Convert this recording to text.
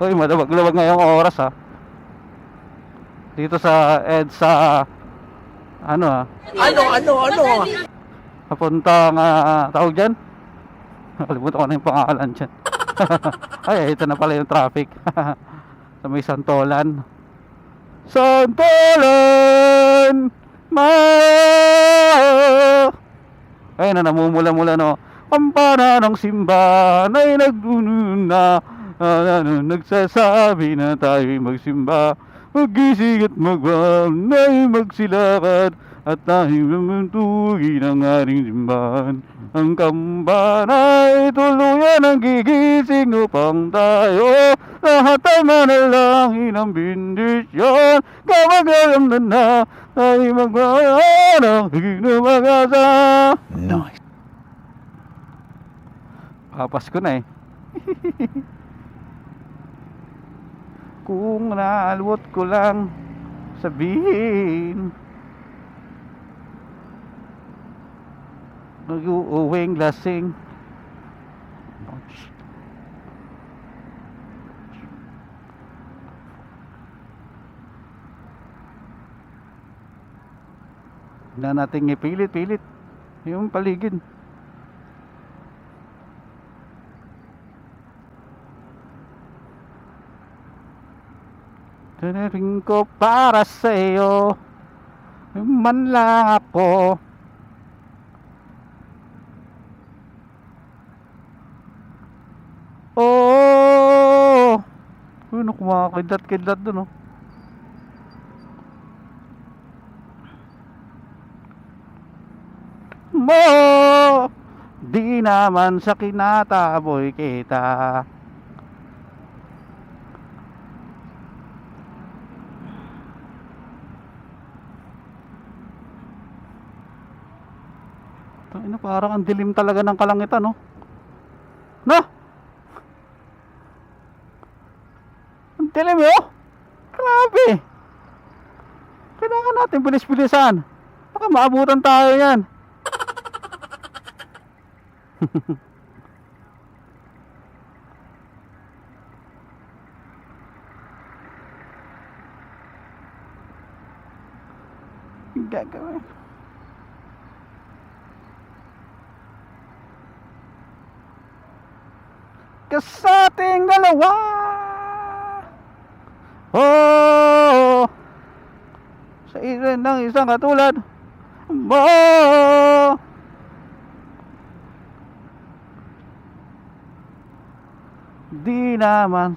Uy, madabag-labag ngayong oras ha. Dito sa EDSA ano ha, Ano, ano, ano? papuntang ah, tawag dyan. Nakalimutan ko na yung pangalan dyan. Ay, ito na pala yung traffic. sa may Santolan. Santolan! Ma! Ay na namumula-mula no. Pampana ng simbahan ay nagdununa. Ah, ano, nagsasabi na tayo'y magsimba. Magising at magwam na magsilakad at tayo namuntugi ng ating simbahan. Ang kambana ay tuluyan ang gigising upang tayo lahat ay manalangin ang bindisyon. Kapag alam na na ay magmayanang hinumagasa. Nice. Papas ko na eh. Kung naalwot ko lang sabihin. Nag-uwing lasing. Na nating ipilit-pilit yung paligid Tanaring ko para sa iyo Man lang ako. Oh Ano kumakidlat-kidlat dun oh Mo! Di naman sa kinataboy kita Tangina, parang ang dilim talaga ng kalangitan, no? No? Ang dilim, oh! Grabe! Kailangan natin bilis-bilisan. Baka maabutan tayo yan. Gagawin. Sa ating dalawa. Oh, sa isa ng isang katulad mo. Di naman